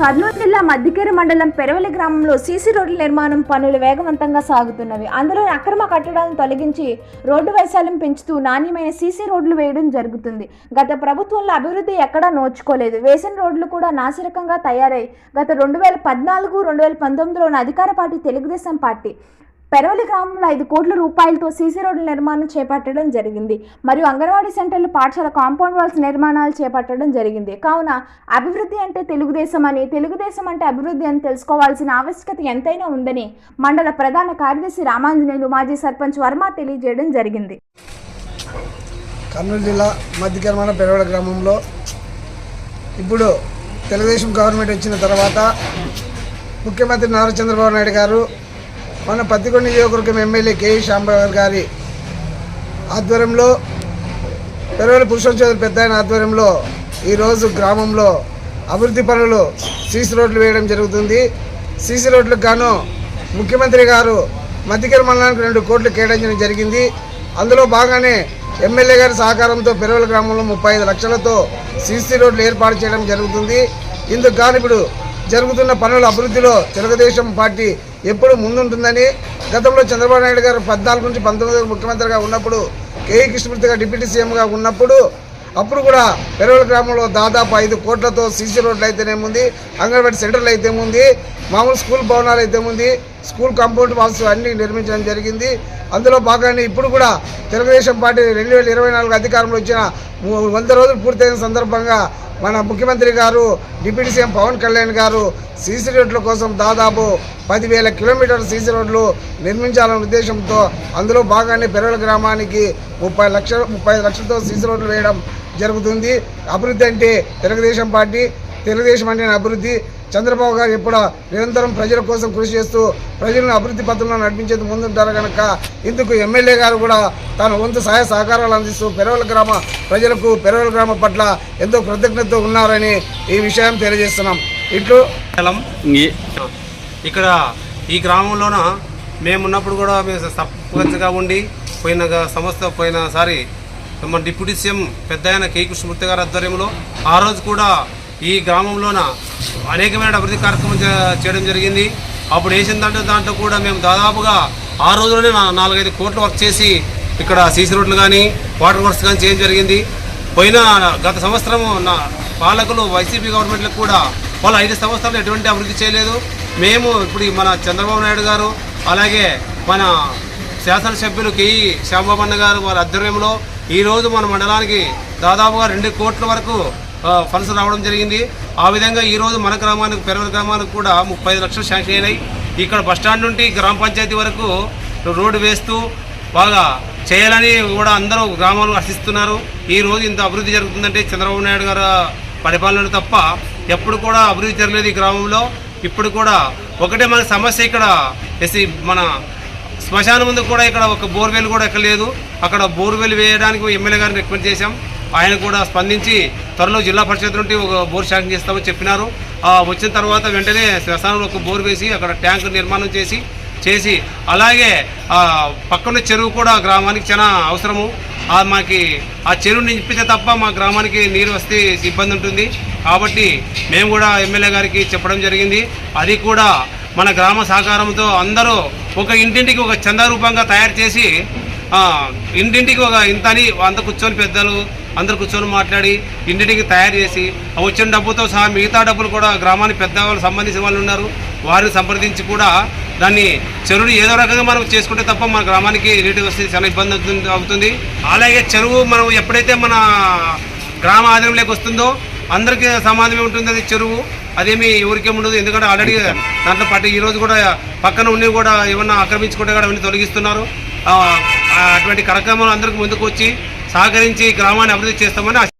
కర్నూలు జిల్లా మద్దికేరు మండలం పెరవలి గ్రామంలో సీసీ రోడ్ల నిర్మాణం పనులు వేగవంతంగా సాగుతున్నవి. అందులో అక్రమ కట్టడాలను తొలగించి రోడ్డు వైశాల్యం పెంచుతూ నాణ్యమైన సీసీ రోడ్లు వేయడం జరుగుతుంది. గత ప్రభుత్వంలో అభివృద్ధి ఎక్కడా నోచుకోలేదు. వేసిన రోడ్లు కూడా నాసిరకంగా తయారై గత రెండు వేల పద్నాలుగు రెండు వేల పంతొమ్మిదిలోని అధికార పార్టీ తెలుగుదేశం పార్టీ పెరవలి గ్రామంలో ఐదు కోట్ల రూపాయలతో సీసీ రోడ్ల నిర్మాణం చేపట్టడం జరిగింది. మరియు అంగన్వాడీ సెంటర్లు పాఠశాల కాంపౌండ్ వాల్స్ నిర్మాణాలు చేపట్టడం జరిగింది. కావున అభివృద్ధి అంటే తెలుగుదేశం అని తెలుగుదేశం అంటే అభివృద్ధి అని తెలుసుకోవాల్సిన ఆవశ్యకత ఎంతైనా ఉందని మండల ప్రధాన కార్యదర్శి రామాంజనేయులు మాజీ సర్పంచ్ వర్మ తెలియజేయడం జరిగింది. కర్నూలు జిల్లా మధ్యకరమైన పెరవడ గ్రామంలో ఇప్పుడు తెలుగుదేశం గవర్నమెంట్ వచ్చిన తర్వాత ముఖ్యమంత్రి నారా చంద్రబాబు నాయుడు గారు మన పత్తికొండ నియోజకవర్గం ఎమ్మెల్యే కేఈ శాంబాబు గారి ఆధ్వర్యంలో పెరవల పురుషోత్సవ చౌదరి పెద్ద ఆయన ఆధ్వర్యంలో ఈరోజు గ్రామంలో అభివృద్ధి పనులు సీసీ రోడ్లు వేయడం జరుగుతుంది. సీసీ రోడ్లకు గాను ముఖ్యమంత్రి గారు మధ్యకర మండలానికి రెండు కోట్లు కేటాయించడం జరిగింది. అందులో భాగంగానే ఎమ్మెల్యే గారి సహకారంతో పెరవల గ్రామంలో ముప్పై ఐదు లక్షలతో సీసీ రోడ్లు ఏర్పాటు చేయడం జరుగుతుంది. ఇందుకు గాను ఇప్పుడు జరుగుతున్న పనుల అభివృద్ధిలో తెలుగుదేశం పార్టీ ఎప్పుడు ముందుంటుందని గతంలో చంద్రబాబు నాయుడు గారు పద్నాలుగు నుంచి పంతొమ్మిది ముఖ్యమంత్రిగా ఉన్నప్పుడు కేఈ కృష్ణమూర్తి గారు డిప్యూటీ సీఎంగా ఉన్నప్పుడు అప్పుడు కూడా పెరవల గ్రామంలో దాదాపు ఐదు కోట్లతో సీసీ రోడ్లు అయితేనేముంది అంగన్వాడీ సెంటర్లు అయితేముంది మామూలు స్కూల్ భవనాలు అయితేముంది స్కూల్ కాంపౌండ్ వాల్స్ అన్నీ నిర్మించడం జరిగింది. అందులో భాగాన్ని ఇప్పుడు కూడా తెలుగుదేశం పార్టీ రెండు వేల ఇరవై నాలుగు అధికారంలో వచ్చిన వంద రోజులు పూర్తయిన సందర్భంగా మన ముఖ్యమంత్రి గారు డిప్యూటీ సీఎం పవన్ కళ్యాణ్ గారు సీసీ రోడ్ల కోసం దాదాపు పదివేల కిలోమీటర్ల సీసీ రోడ్లు నిర్మించాలనే ఉద్దేశంతో అందులో భాగాన్ని పెరవల గ్రామానికి ముప్పై లక్షల ముప్పై లక్షలతో సీసీ రోడ్లు వేయడం జరుగుతుంది. అభివృద్ధి అంటే తెలుగుదేశం పార్టీ తెలుగుదేశం అంటే అభివృద్ధి చంద్రబాబు గారు ఎప్పుడు నిరంతరం ప్రజల కోసం కృషి చేస్తూ ప్రజలను అభివృద్ధి పథంలో నడిపించేందుకు ముందుంటారు కనుక ఇందుకు ఎమ్మెల్యే గారు కూడా తన వంతు సహాయ సహకారాలు అందిస్తూ పెరవల గ్రామ ప్రజలకు పెరవల గ్రామ పట్ల ఎంతో కృతజ్ఞత ఉన్నారని ఈ విషయం తెలియజేస్తున్నాం. ఇట్లు ఇక్కడ ఈ గ్రామంలోన మేము ఉన్నప్పుడు కూడా మేము సర్పంచ్గా ఉండి పోయిన సంస్థ పోయినసారి మన డిప్యూటీ సీఎం పెద్ద ఆయన కే కృష్ణమూర్తి గారి ఆధ్వర్యంలో ఆ రోజు కూడా ఈ గ్రామంలోన అనేకమైన అభివృద్ధి కార్యక్రమం చేయడం జరిగింది. అప్పుడు వేసిన దాంట్లో దాంట్లో కూడా మేము దాదాపుగా ఆ రోజులోనే నాలుగైదు కోట్లు వర్క్ చేసి ఇక్కడ సీసీ రోడ్లు కానీ వాటర్ వర్క్స్ కానీ చేయడం జరిగింది. పోయిన గత సంవత్సరం నా పాలకులు వైసీపీ గవర్నమెంట్లకు కూడా వాళ్ళు ఐదు సంవత్సరాలు ఎటువంటి అభివృద్ధి చేయలేదు. మేము ఇప్పుడు మన చంద్రబాబు నాయుడు గారు అలాగే మన శాసనసభ్యులు కేఈ శ్యాంబాబన్న గారు వారి ఆధ్వర్యంలో ఈరోజు మన మండలానికి దాదాపుగా రెండు కోట్ల వరకు ఫండ్స్ రావడం జరిగింది. ఆ విధంగా ఈరోజు మన గ్రామానికి పెరవల గ్రామానికి కూడా ముప్పై లక్షలు శాంక్షన్ అయినాయి. ఇక్కడ బస్టాండ్ నుండి గ్రామ పంచాయతీ వరకు రోడ్డు వేస్తూ బాగా చేయాలని కూడా అందరూ గ్రామాలు ఆశిస్తున్నారు. ఈ రోజు ఇంత అభివృద్ధి జరుగుతుందంటే చంద్రబాబు నాయుడు గారు పరిపాలన తప్ప ఎప్పుడు కూడా అభివృద్ధి జరగలేదు ఈ గ్రామంలో. ఇప్పుడు కూడా ఒకటే మన సమస్య ఇక్కడ ఎస్సీ మన శ్మశానం ముందు కూడా ఇక్కడ ఒక బోర్వెల్ కూడా ఎక్కలేదు. అక్కడ బోర్వెల్ వేయడానికి ఎమ్మెల్యే గారిని రికమెండ్ చేశాం. ఆయన కూడా స్పందించి త్వరలో జిల్లా పరిషత్ నుండి ఒక బోర్ శాంక్షన్ చేస్తామని చెప్పినారు. వచ్చిన తర్వాత వెంటనే శ్మశానంలో ఒక బోర్ వేసి అక్కడ ట్యాంక్ నిర్మాణం చేసి చేసి అలాగే పక్కన చెరువు కూడా గ్రామానికి చాలా అవసరము. ఆ మాకి ఆ చెరువు నింపితే తప్ప మా గ్రామానికి నీరు వస్తే ఇబ్బంది ఉంటుంది. కాబట్టి మేము కూడా ఎమ్మెల్యే గారికి చెప్పడం జరిగింది. అది కూడా మన గ్రామ సహకారంతో అందరూ ఒక ఇంటింటికి ఒక చందా రూపంగా తయారు చేసి ఇంటింటికి ఒక ఇంత అని అంత కూర్చొని పెద్దలు అందరు కూర్చొని మాట్లాడి ఇంటింటికి తయారు చేసి వచ్చిన డబ్బుతో సహా మిగతా డబ్బులు కూడా గ్రామానికి పెద్ద వాళ్ళు సంబంధించిన వాళ్ళు ఉన్నారు. వారిని సంప్రదించి కూడా దాన్ని చెరువుని ఏదో రకంగా మనం చేసుకుంటే తప్ప మన గ్రామానికి నీటి వస్తే చాలా ఇబ్బంది అవుతుంది అవుతుంది. అలాగే చెరువు మనం ఎప్పుడైతే మన గ్రామ ఆధీనంలోకి వస్తుందో అందరికీ సమాధమే ఉంటుంది అది చెరువు. అదేమి ఎవరికే ఉండదు. ఎందుకంటే ఆల్రెడీ దాంట్లో పట్టి ఈ రోజు కూడా పక్కన ఉండి కూడా ఏమన్నా ఆక్రమించుకుంటే కూడా అవన్నీ తొలగిస్తున్నారు. అటువంటి కార్యక్రమాలు అందరికీ ముందుకు వచ్చి సహకరించి గ్రామాన్ని అభివృద్ధి చేస్తామని